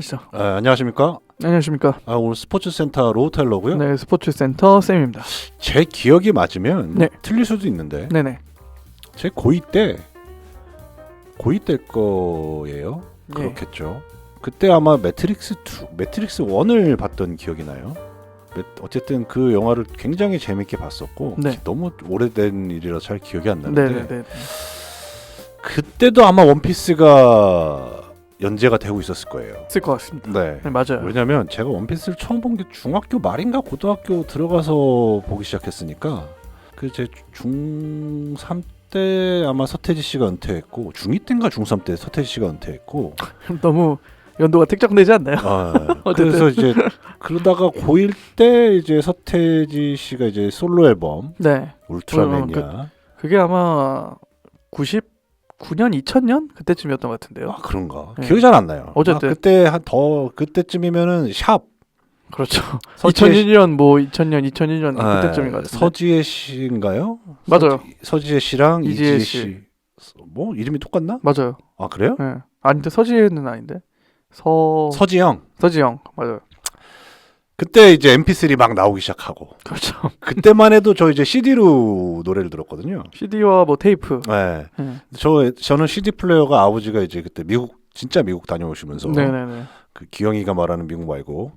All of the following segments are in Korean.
시죠. 아, 안녕하십니까? 안녕하십니까. 아, 오늘 스포츠센터 로우텔러고요. 네, 스포츠센터 쌤입니다. 제 기억이 맞으면 네. 틀릴 수도 있는데 네네. 제 고2 때 고2 때 거예요. 네. 그렇겠죠. 그때 아마 매트릭스 2, 매트릭스 1을 봤던 기억이 나요. 매- 어쨌든 그 영화를 굉장히 재밌게 봤었고 네. 너무 오래된 일이라 잘 기억이 안 나는데 네네네. 그때도 아마 원피스가 연재가 되고 있었을 거예요. 쓸 것 같습니다. 네. 네, 맞아요. 왜냐면 제가 원피스를 처음 본 게 중학교 말인가 고등학교 들어가서 보기 시작했으니까 그 제 중3 때 아마 서태지 씨가 은퇴했고 중2 때인가 중3 때 서태지 씨가 은퇴했고 너무 연도가 특정되지 않나요? 아. 그래서 이제 그러다가 고1 때 이제 서태지 씨가 이제 솔로 앨범 네. 울트라맨이야 그게 아마 99년, 2000년 그때쯤이었던 것 같은데요. 아 그런가 네. 기억이 잘 안 나요 어쨌든. 아, 그때 한 더 그때쯤이면은 샵 그렇죠. 서지혜 2001년 뭐 2000년, 2001년 아, 그때쯤인 것 같은데. 서지혜 씨인가요? 맞아요. 서지, 혜 씨랑 이지혜 이지혜 씨. 씨. 뭐 이름이 똑같나? 맞아요. 아 그래요? 네. 아닌데 서지혜는 아닌데. 서 서지영. 서지영 맞아요. 그때 이제 MP3 막 나오기 시작하고 그렇죠. 그때만 해도 저 이제 CD로 노래를 들었거든요. CD와 뭐 테이프. 네. 네. 저 저는 CD 플레이어가 아버지가 이제 그때 미국 진짜 미국 다녀오시면서 네네네. 그 기영이가 말하는 미국 말고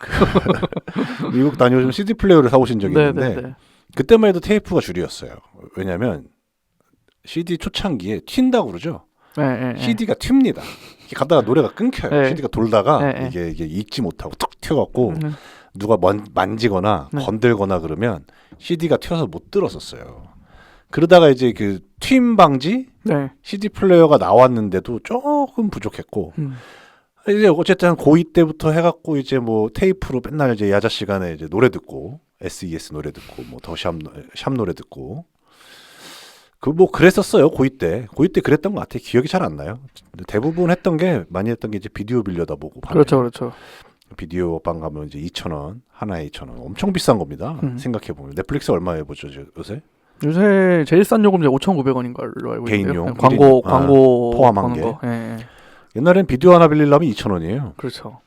그 미국 다녀오시면 CD 플레이어를 사오신 적이 있는데 네네네. 그때만 해도 테이프가 줄이었어요. 왜냐면 CD 초창기에 튄다고 그러죠. 네, 네, 네. CD가 튑니다. 가다가 노래가 끊겨요. 네. CD가 돌다가 네, 네. 이게 이게 잊지 못하고 툭 튀어갖고 음, 누가 먼, 만지거나 네. 건들거나 그러면 CD가 튀어서 못 들었었어요. 그러다가 이제 그튠 방지 네. CD 플레이어가 나왔는데도 조금 부족했고 음. 이제 어쨌든 고2 때부터 해갖고 이제 뭐 테이프로 맨날 이제 야자 시간에 이제 노래 듣고 SES 노래 듣고 뭐 더샵 샵 노래 듣고 그 뭐 그랬었어요 고2 때 고2 때 그랬던 것 같아요 기억이 잘 안 나요 근데 대부분 했던 게 많이 했던 게 이제 비디오 빌려다 보고. 그렇죠, 그렇죠. 비디오 방 가면 이제 2천 원 하나에 2천 원 엄청 비싼 겁니다 음. 생각해 보면 넷플릭스 얼마에 보죠 저- 요새 요새 제일 싼 요금 이제 5,900원인 걸로 알고 개인용, 있는데요. 네, 광고 아, 광고 포함한 게. 거. 예, 예. 옛날엔 비디오 하나 빌리려면 2천 원이에요 그렇죠.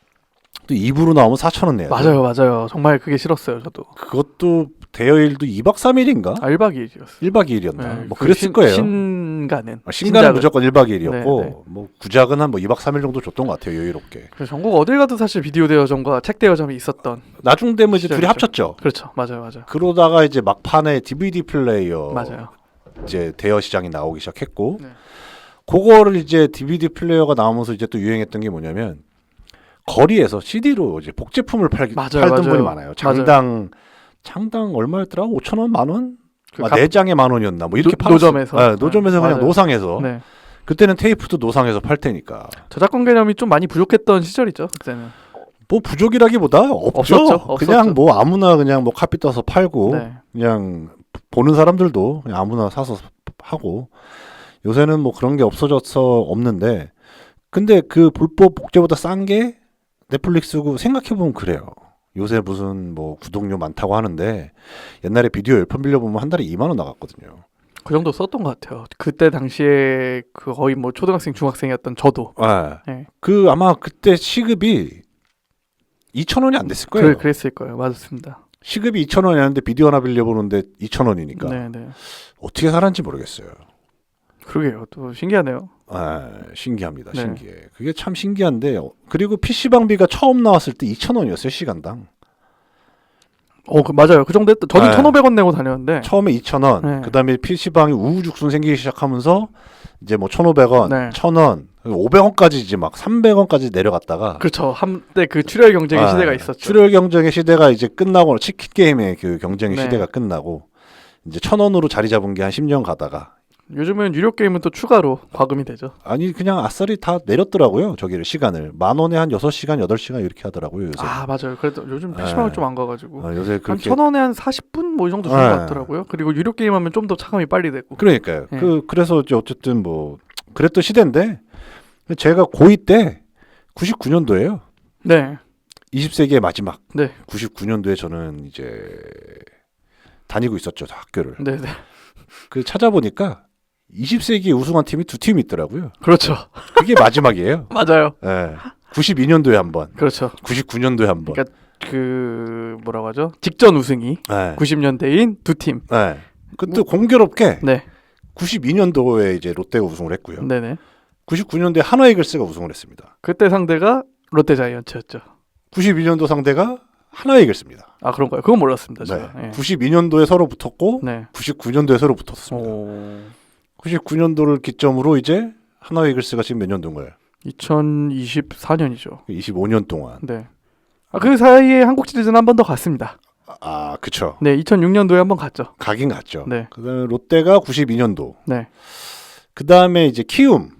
또 2부로 나오면 4천 원 내야 돼요 맞아요, 맞아요. 정말 그게 싫었어요, 저도. 그것도 대여일도 2박 3일인가? 아, 1박 2일이었어요. 1박 2일이었나? 네, 뭐 그 그랬을 신- 거예요. 신가는. 아, 신작은. 무조건 1박 2일이었고 네, 네. 뭐 구작은 한 뭐 2박 3일 정도 줬던 것 같아요. 여유롭게. 그래서 전국 어딜 가도 사실 비디오 대여점과 책 대여점이 있었던. 나중 되면 이제 둘이. 합쳤죠. 그렇죠, 맞아요, 맞아요. 그러다가 이제 막판에 DVD 플레이어 맞아요. 이제 대여 시장이 나오기 시작했고 네. 그거를 이제 DVD 플레이어가 나오면서 이제 또 유행했던 게 뭐냐면 거리에서 CD로 이제 복제품을 팔, 맞아요, 팔던 맞아요. 분이 많아요. 장당 장당 얼마였더라? 5천 원, 만 원? 그 아, 각- 네 장에 만 원이었나? 뭐 이렇게 노- 팔았어. 노점에서. 네, 노점에서 네, 그냥 맞아요. 노상에서. 네. 그때는 테이프도 노상에서 팔 테니까. 저작권 개념이 좀 많이 부족했던 시절이죠, 그때는. 뭐 부족이라기보다 없죠. 없었죠, 없었죠. 그냥 뭐 아무나 그냥 뭐 카피 떠서 팔고 네. 그냥 보는 사람들도 그냥 아무나 사서 하고 요새는 뭐 그런 게 없어져서 없는데 근데 그 불법 복제보다 싼 게 넷플릭스고 생각해 보면 그래요. 요새 무슨 뭐 구독료 많다고 하는데 옛날에 비디오 10편 빌려보면 한 달에 2만 원 나갔거든요. 그 정도 썼던 것 같아요. 그때 당시에 그 거의 뭐 초등학생, 중학생이었던 저도. 아, 네. 그 아마 그때 시급이 2천 원이 안 됐을 거예요. 그, 그랬을 거예요. 맞습니다. 시급이 2천 원이었는데 비디오 하나 빌려보는데 2천 원이니까 네, 네. 어떻게 살았는지 모르겠어요. 그러게요. 또 신기하네요. 아, 신기합니다. 네. 신기해. 그게 참 신기한데 어, 그리고 PC 방비가 처음 나왔을 때 2천 원이었어요 시간당. 어, 그 맞아요. 그 정도 했던. 저는 네. 1,500원 내고 다녔는데. 처음에 2천 원, 네. 그다음에 PC 방이 우후죽순 생기기 시작하면서 이제 뭐 1,500원, 네. 1,000원, 500원까지 이제 막 300원까지 내려갔다가 그렇죠. 한때 그 출혈 경쟁의 아, 시대가 있었죠. 출혈 경쟁의 시대가 이제 끝나고 치킨 게임의 그 경쟁의 네. 시대가 끝나고 이제 1,000원으로 자리 잡은 게 한 10년 가다가 요즘은 유료 게임은 또 추가로 과금이 되죠. 아니 그냥 아싸리 다 내렸더라고요. 저기를 시간을 만 원에 한 6시간, 8시간 이렇게 하더라고요, 요새. 아 맞아요. 그래도 요즘 네. PC방을 좀 안 가 가지고 아, 요새 한 그렇게 천 원에 한 40분 뭐 이 정도 주는 네. 것 같더라고요. 그리고 유료 게임 하면 좀 더 차감이 빨리 되고. 그러니까요. 네. 그 그래서 이제 어쨌든 뭐 그랬던 시대인데 제가 고2 때 99년도예요. 네. 20세기의 마지막. 네. 99년도에 저는 이제 다니고 있었죠, 학교를. 네, 네. 그 찾아보니까 20세기에 우승한 팀이 두 팀이 있더라고요. 그렇죠. 그게 마지막이에요. 맞아요. 예. 92년도에 한 번, 그렇죠. 99년도에 한 번. 그러니까 그 뭐라고 하죠? 직전 우승이 네. 90년대인 두 팀. 네. 그때 공교롭게 네. 92년도에 이제 롯데가 우승을 했고요. 네네. 99년도에 하나이글스가 우승을 했습니다. 그때 상대가 롯데 자이언츠였죠. 92년도 상대가 하나이글스입니다. 아 그런가요? 그건 몰랐습니다. 네. 제가. 예. 92년도에 서로 붙었고 네. 99년도에 서로 붙었습니다. 오. 99년도를 기점으로 이제 하나이글스가 지금 몇 년도인 거예요? 2024년이죠. 25년 동안. 네. 아, 그 사이에 한국 시리즈는 한 번 더 갔습니다. 아, 그쵸. 네, 2006년도에 한 번 갔죠. 가긴 갔죠. 네. 그 다음에 롯데가 92년도. 네. 그 다음에 이제 키움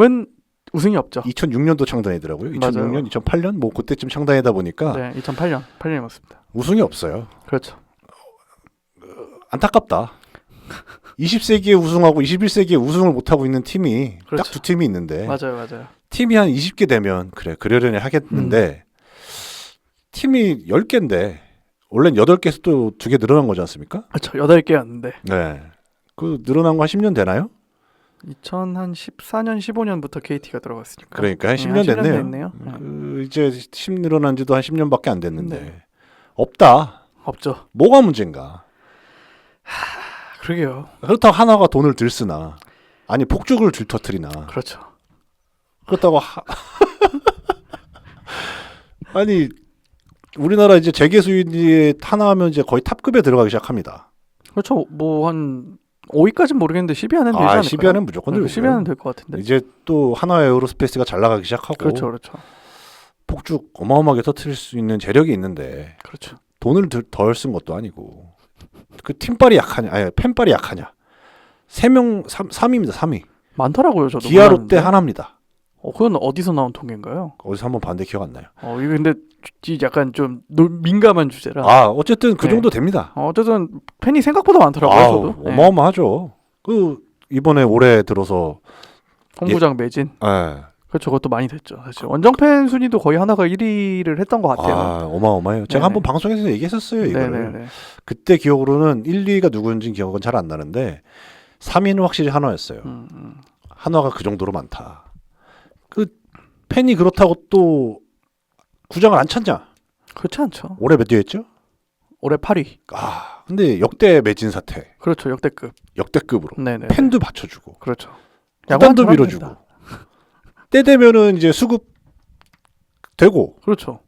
은 우승이 없죠. 2006년도 창단이더라고요. 2006년, 맞아요. 2008년 뭐 그때쯤 창단이다 보니까 네, 2008년, 8년이 맞습니다. 우승이 없어요. 그렇죠. 안타깝다. 20세기에 우승하고 21세기에 우승을 못 하고 있는 팀이 그렇죠. 딱두 팀이 있는데 맞아요, 맞아요. 팀이 한 20개 되면 그래 그러려니 하겠는데 음. 팀이 10개인데 원래는 8개에서 또 두 개 늘어난 거지 않습니까? 그렇죠. 8개였는데 네. 그 늘어난 거 한 10년 되나요? 2014년, 15년부터 KT가 들어갔으니까. 그러니까 한 네, 10년 한 10년 됐네요. 됐네요. 네. 그 이제 10 늘어난 지도 한 10년밖에 안 됐는데 네. 없다. 없죠. 뭐가 문제인가? 아, 그러게요. 그렇다고 하나가 돈을 들 쓰나 아니 폭죽을 줄 터트리나 그렇죠. 그렇다고 하... 아니 우리나라 이제 재계 수익이 하나 하면 이제 거의 탑급에 들어가기 시작합니다. 그렇죠. 뭐 한 5위까지는 모르겠는데 10위 안에는 되지 아, 않을까요? 10위 안에는 무조건 들고요. 10위 안에는 될 것 같은데. 이제 또 하나의 에어로스페이스가 잘 나가기 시작하고 그렇죠, 그렇죠. 폭죽 어마어마하게 터트릴 수 있는 재력이 있는데 그렇죠. 돈을 덜 쓴 것도 아니고 그 팀빨이 약하냐 아니 팬빨이 약하냐 3명 3, 3위입니다 3위 많더라고요, 저도. 기아. 롯데 하나입니다 어, 그건 어디서 나온 통계인가요? 어디서 한번 봤는데 기억 안 나요 어, 이거 근데 주- 약간 좀 노- 민감한 주제라. 아 어쨌든 그 네. 정도 됩니다 어, 어쨌든 팬이 생각보다 많더라고요, 아우, 저도. 네. 어마어마하죠 그 이번에 올해 들어서 홍구장 매진. 예. 그렇죠. 그것도 많이 됐죠. 사실 원정팬 순위도 거의 하나가 1위를 했던 것 같아요. 아 어마어마해요 제가 네네. 한번 방송에서 얘기했었어요 이거를 네네네. 그때 기억으로는 1, 2위가 누구인지 기억은 잘 안 나는데 3위는 확실히 한화였어요 음, 음. 한화가 그 정도로 많다. 그 팬이 그렇다고 또 구장을 안 찼냐? 그렇지 않죠. 올해 몇 위였죠? 올해 8위. 아, 근데 역대 매진 사태, 그렇죠. 역대급. 역대급으로 네네. 팬도 받쳐주고 그렇죠. 야구는 밀어주고. 때 되면은 이제 수급 되고 그렇죠.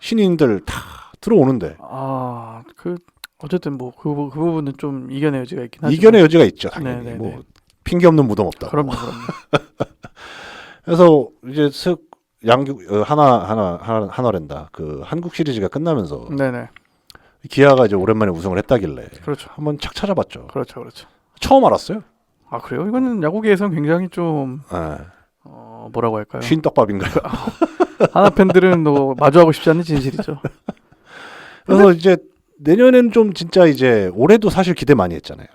신인들 다 들어오는데 아, 그 어쨌든 뭐 그 그 부분은 좀 이견의 여지가 있긴 하죠. 이견의 여지가 있죠 당연히 네네네. 뭐 핑계 없는 무덤 없다. 그럼요, 그럼요. 그래서 이제 슥 양국 어, 하나 하나 하나 하나랜다 그 한국 시리즈가 끝나면서 네네. 기아가 이제 오랜만에 우승을 했다길래 그렇죠. 한번 착 찾아봤죠. 그렇죠, 그렇죠. 처음 알았어요. 아 그래요? 이거는 야구계에서는 굉장히 좀 예. 어, 뭐라고 할까요? 쉰 떡밥인가요? 하나 팬들은 뭐 마주하고 싶지 않은 진실이죠. 그래서 이제 내년엔 좀 진짜 이제 올해도 사실 기대 많이 했잖아요.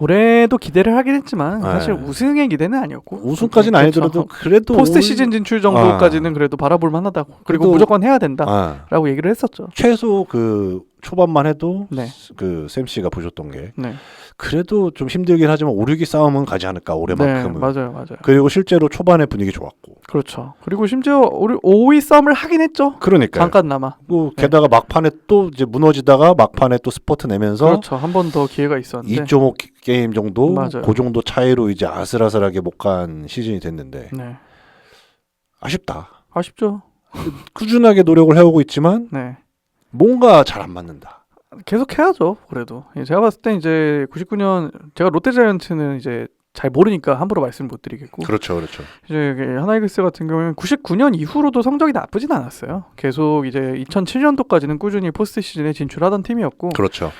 올해도 기대를 하긴 했지만 네. 사실 우승의 기대는 아니었고 우승까지는 그렇죠. 아니더라도 그래도 포스트 올- 시즌 진출 정도까지는 그래도 바라볼 만하다고 그리고 그래도- 무조건 해야 된다라고 아, 얘기를 했었죠. 최소 그 초반만 해도 네. 그샘 씨가 보셨던 게 네, 그래도 좀 힘들긴 하지만 5, 6위 싸움은 가지 않을까 네 올해만큼은. 맞아요, 맞아요. 그리고 실제로 초반에 분위기 좋았고. 그렇죠. 그리고 심지어 우리 5위 싸움을 하긴 했죠. 그러니까. 잠깐나마. 고 게다가 막판에 또 이제 무너지다가 막판에 또 스포트 내면서 그렇죠. 한 번 더 기회가 있었는데. 2.5 게임 정도 맞아요. 그 정도 차이로 이제 아슬아슬하게 못 간 시즌이 됐는데 네, 아쉽다. 아쉽죠. 꾸준하게 노력을 해오고 있지만 네, 뭔가 잘 안 맞는다. 계속 해야죠. 그래도 예, 제가 봤을 때 이제 99년 제가 롯데자이언츠는 이제 잘 모르니까 함부로 말씀 못 드리겠고 그렇죠, 그렇죠. 이제 그 하나이글스 같은 경우는 99년 이후로도 성적이 나쁘진 않았어요. 계속 이제 2007년도까지는 꾸준히 포스트 시즌에 진출하던 팀이었고 그렇죠.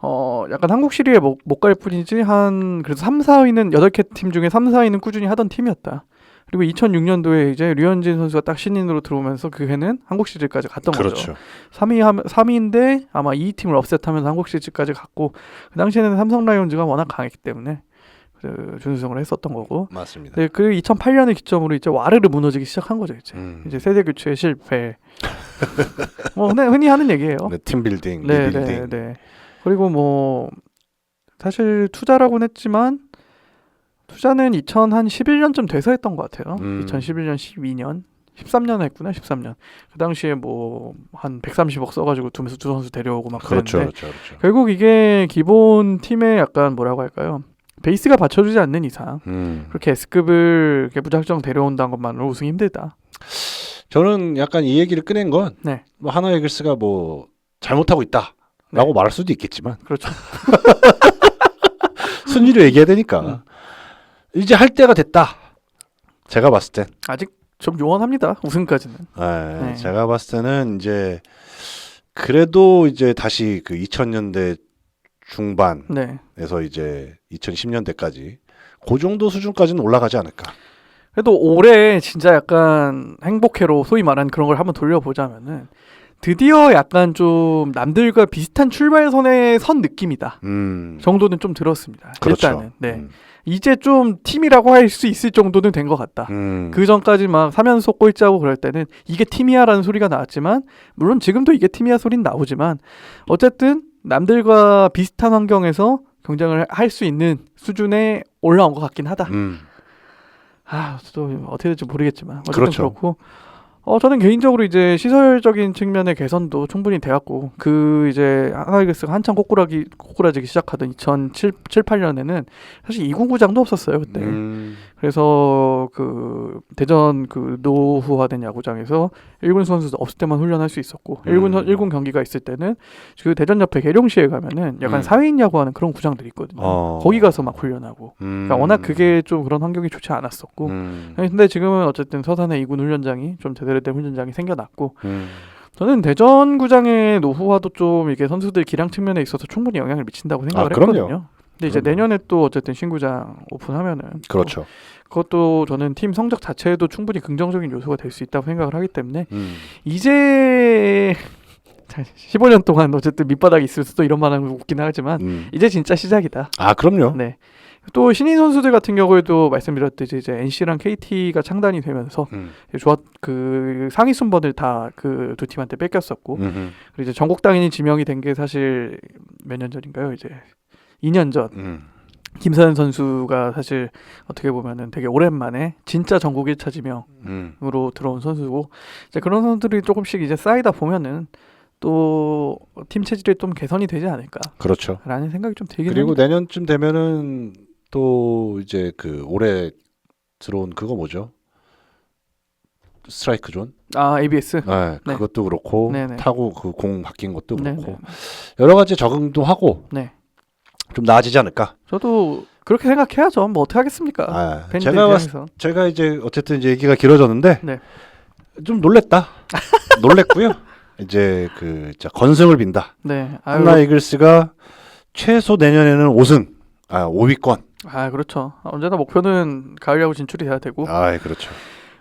어 약간 한국 시리에 못 갈 뿐이지 한 그래도 3, 4위는 8개 팀 중에 3, 4위는 꾸준히 하던 팀이었다. 그리고 2006년도에 이제 류현진 선수가 딱 신인으로 들어오면서 그 해는 한국 시리즈까지 갔던 거죠. 그렇죠. 3위 하면 3위인데 아마 이 팀을 업셋하면서 한국 시리즈까지 갔고 그 당시에는 삼성 라이온즈가 워낙 강했기 때문에 그 준우승을 했었던 거고. 맞습니다. 네, 그 2008년을 기점으로 이제 와르르 무너지기 시작한 거죠, 이제. 음. 이제 세대 교체 실패. 뭐 흔히, 흔히 하는 얘기예요. 네, 팀 빌딩, 네, 리빌딩. 네, 네. 그리고 뭐 사실 투자라고는 했지만 투자는 2011년쯤 돼서 했던 것 같아요. 음. 2011년, 12년 13년 했구나 13년 그 당시에 뭐 한 130억 써가지고 두, 두 선수 데려오고 막 그렇죠, 그랬는데 그렇죠, 그렇죠. 결국 이게 기본 팀의 약간 뭐라고 할까요 베이스가 받쳐주지 않는 이상 음. 그렇게 S급을 이렇게 무작정 데려온다는 것만으로 우승 힘들다 저는 약간 이 얘기를 꺼낸 건 네. 뭐 하나 이글스가 뭐 잘못하고 있다라고 네. 말할 수도 있겠지만 그렇죠 순위를 얘기해야 되니까 음. 이제 할 때가 됐다. 제가 봤을 땐, 아직 좀 요원합니다 우승까지는 예, 네. 제가 봤을 때는 이제 그래도 이제 다시 그 2000년대 중반에서 네 이제 2010년대까지 그 정도 수준까지는 올라가지 않을까. 그래도 올해 진짜 약간 행복해로 소위 말하는 그런 걸 한번 돌려보자면은 드디어 약간 좀 남들과 비슷한 출발선에 선 느낌이다 음, 정도는 좀 들었습니다. 그렇죠. 일단은 네 음, 이제 좀 팀이라고 할 수 있을 정도는 된 것 같다. 음, 그 전까지 막 3연속 꼴찌하고 그럴 때는 이게 팀이야라는 소리가 나왔지만 물론 지금도 이게 팀이야 소리는 나오지만 어쨌든 남들과 비슷한 환경에서 경쟁을 할 수 있는 수준에 올라온 것 같긴 하다. 음, 아, 또 어떻게 될지 모르겠지만 어쨌든 그렇죠. 그렇고 어 저는 개인적으로 이제 시설적인 측면의 개선도 충분히 돼갖고 그 이제 하나이글스가 한창 꼬꾸라기 꼬꾸라지기 시작하던 2007, 7, 8년에는 사실 이군구장도 없었어요 그때. 음, 그래서 그 대전 그 노후화된 야구장에서 1군 선수도 없을 때만 훈련할 수 있었고 음. 1군 선 1군 경기가 있을 때는 그 대전 옆에 계룡시에 가면은 약간 음. 사회인 야구하는 그런 구장들이 있거든요. 어. 거기 가서 막 훈련하고. 음, 그러니까 워낙 그게 좀 그런 환경이 좋지 않았었고 음, 근데 지금은 어쨌든 서산에 2군 훈련장이 좀 제대로 된 훈련장이 생겨났고 음, 저는 대전 구장의 노후화도 좀 이게 선수들 기량 측면에 있어서 충분히 영향을 미친다고 생각을 아. 했거든요. 근데 이제 그럼요. 내년에 또 어쨌든 신구장 오픈하면은 또 그렇죠. 그것도 저는 팀 성적 자체에도 충분히 긍정적인 요소가 될 수 있다고 생각을 하기 때문에 음, 이제 15년 동안 어쨌든 밑바닥이 있을 수도 이런 말하면 웃긴 하지만 음. 이제 진짜 시작이다. 아 그럼요. 네. 또 신인 선수들 같은 경우에도 말씀드렸듯이 이제 NC랑 KT가 창단이 되면서 음, 좋았 그 상위 순번을 다 그 두 팀한테 뺏겼었고 음, 그리고 이제 전국 당인이 지명이 된 게 사실 몇 년 전인가요? 이제 2년 전 음, 김서현 선수가 사실 어떻게 보면은 되게 오랜만에 진짜 전국 1차 지명으로 음. 들어온 선수고 이제 그런 선수들이 조금씩 이제 쌓이다 보면은 또 팀 체질이 좀 개선이 되지 않을까라는 그렇죠. 생각이 좀 들긴 그리고 합니다. 내년쯤 되면은 또 이제 그 올해 들어온 그거 뭐죠? 스트라이크 존? 아 ABS 네, 네. 그것도 그렇고 네네. 타고 그 공 바뀐 것도 네, 그렇고 네. 여러 가지 적응도 하고 네. 좀 나아지지 않을까? 저도 그렇게 생각해야죠. 뭐 어떻게 하겠습니까? 아, 제가 입장에서. 제가 이제 어쨌든 이제 얘기가 길어졌는데 네. 좀 놀랬다. 놀랬고요. 이제 그 진짜 건승을 빈다. 네. 아유, 한나 이글스가 최소 내년에는 5승, 아 5위권. 아 그렇죠. 언제나 목표는 가을 야구 진출이 돼야 되고 아 그렇죠.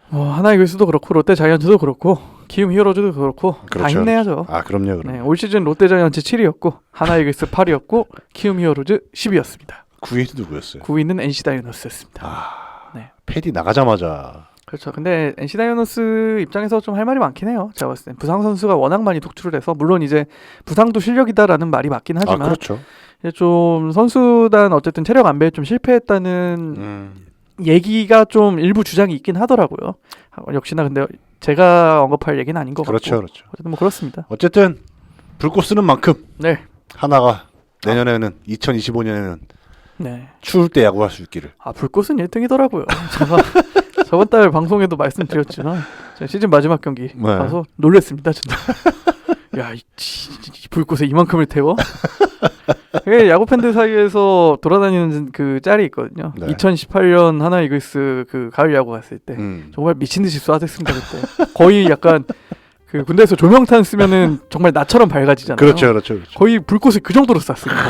뭐 하나 이글스도 그렇고 롯데 자이언츠도 그렇고 기움 히어로즈도 그렇고 다 그렇죠. 힘내야죠. 아 그럼요, 그럼. 네, 올 시즌 롯데 자이언츠 7위였고 하나 이글스 8위였고 키움 히어로즈 10위였습니다. 9위 누구였어요? 9위는 NC 다이노스였습니다. 아, 네. 패디 나가자마자 그렇죠. 근데 NC 다이노스 입장에서 좀 할 말이 많긴 해요. 제가 봤을 땐 부상 선수가 워낙 많이 독출을 해서 물론 이제 부상도 실력이다라는 말이 맞긴 아 하지만 그렇죠. 이제 좀 선수단 어쨌든 체력 안배에 좀 실패했다는 음, 얘기가 좀 일부 주장이 있긴 하더라고요. 아, 역시나 근데 제가 언급할 얘기는 아닌 것 그렇죠, 같고 그렇죠. 어쨌든 뭐 그렇습니다. 어쨌든 불꽃 쓰는 만큼 네, 하나가 내년에는 2025년에는 네. 추울 때 야구할 수 있기를. 아 불꽃은 1등이더라고요. 제가 저번 달 방송에도 말씀드렸지만 시즌 마지막 경기 네. 봐서 놀랬습니다, 진짜. 야, 이, 지- 이 불꽃에 이만큼을 태워? 그게 야구 팬들 사이에서 돌아다니는 그 짤이 있거든요. 네. 2018년 하나 이글스 그 가을 야구 갔을 때 음. 정말 미친 듯이 쏴댔습니다 그때. 거의 약간 그 군대에서 조명탄 쓰면은 정말 나처럼 밝아지잖아요. 그렇죠, 그렇죠, 그렇죠. 거의 불꽃을 그 정도로 쐈습니다.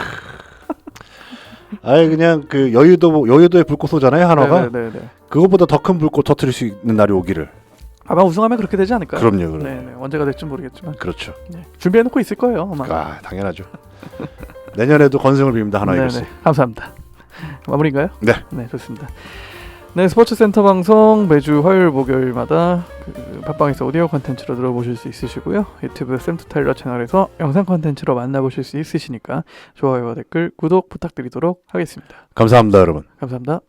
아예 그냥 그 여의도 여의도의 불꽃 쏘잖아요 한화가. 네네네. 그거보다 더 큰 불꽃 터트릴 수 있는 날이 오기를. 아마 우승하면 그렇게 되지 않을까요? 그럼요, 그럼. 네네. 언제가 될지 모르겠지만 그렇죠. 네. 준비해놓고 있을 거예요. 아마. 아 당연하죠. 내년에도 건승을 빕니다 하나 이글스. 감사합니다. 마무리인가요? 네. 네, 좋습니다. 네, 스포츠 센터 방송 매주 화요일 목요일마다 그 팟빵에서 오디오 컨텐츠로 들어보실 수 있으시고요. 유튜브 샘투 타일러 채널에서 영상 컨텐츠로 만나보실 수 있으시니까 좋아요와 댓글, 구독 부탁드리도록 하겠습니다. 감사합니다 여러분. 감사합니다.